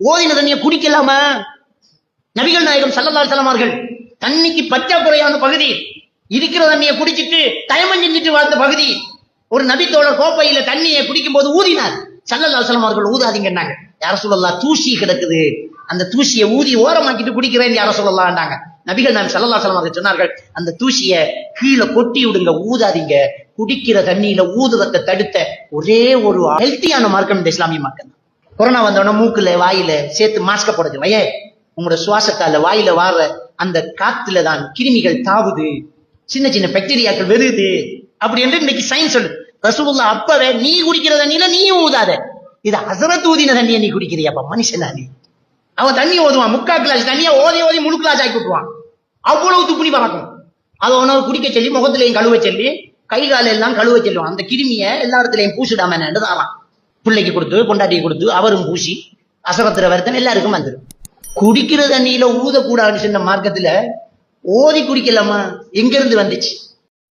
ஓதின தண்ணியை குடிக்கலாமா? நபிகள் நாயகம் சல்லல்லா செல்லமார்கள் தண்ணிக்கு பற்றாக்குறையான பகுதி இருக்கிற தண்ணியை குடிச்சிட்டு தயமம் செஞ்சுட்டு வாழ்ந்த பகுதி. ஒரு நபித்தோட கோப்பையில தண்ணியை குடிக்கும் போது ஊதினார் சல்லல்லா செல்லமார்கள் ஊதாதீங்கன்னாங்க யார சொல்லலாம் தூசி கிடக்குது. அந்த தூசியை ஊதி ஓரமாக்கிட்டு குடிக்கிறேன் யார சொல்லலாம்னாங்க நபிகள் நாயகம் சல்லல்லா அலைஹி சொன்னார்கள் அந்த தூசியை கீழே கொட்டி விடுங்க ஊதாதீங்க. குடிக்கிற தண்ணியில ஊதுவத்தை தடுத்த ஒரே ஒரு ஹெல்த்தியான மார்க்கம் இந்த இஸ்லாமிய மக்கள் தான். கொரோனா வந்தோடனே மூக்குல வாயில சேர்த்து மாஸ்க போட சொல்லுவாங்க உங்களோட சுவாசத்தால வாயில வாடுற அந்த காத்துல தான் கிருமிகள் தாவுது. சின்ன சின்ன பாக்டீரியாக்கள் வருது அப்படி என்று இன்னைக்கு சயின்ஸ் சொல்லு ரசூல்லா அப்பவே நீ குடிக்கிற தண்ணியில நீயும் ஊதாத. இது அசரத் ஊதின தண்ணியை நீ குடிக்கிறியாப்பா மனுஷனா நீ அவன் தண்ணி ஓதுவான் முக்கா கிளாஸ் தண்ணியை ஓதி ஓதி முழு கிளாஸ் ஆக்கி விட்டுருவான். அவ்வளவு துப்புணி பறக்கும் அதை உணவு குடிக்க சொல்லி முகத்திலையும் கழுவ சொல்லி கை கால எல்லாம் கழுவ சொல்லுவான். அந்த கிருமியை எல்லா இடத்துலையும் பூசிடாம என்னன்னு தாரான் பிள்ளைக்கு கொடுத்து பொண்டாட்டிக்கு கொடுத்து அவரும் பூசி அசபத்திர வருத்தம் எல்லாருக்கும் வந்துடும். குடிக்கிற தண்ணியில ஊதக்கூடாதுன்னு சொன்ன மார்க்கத்துல ஓதி குடிக்கலாமா? எங்கேருந்து வந்துச்சு?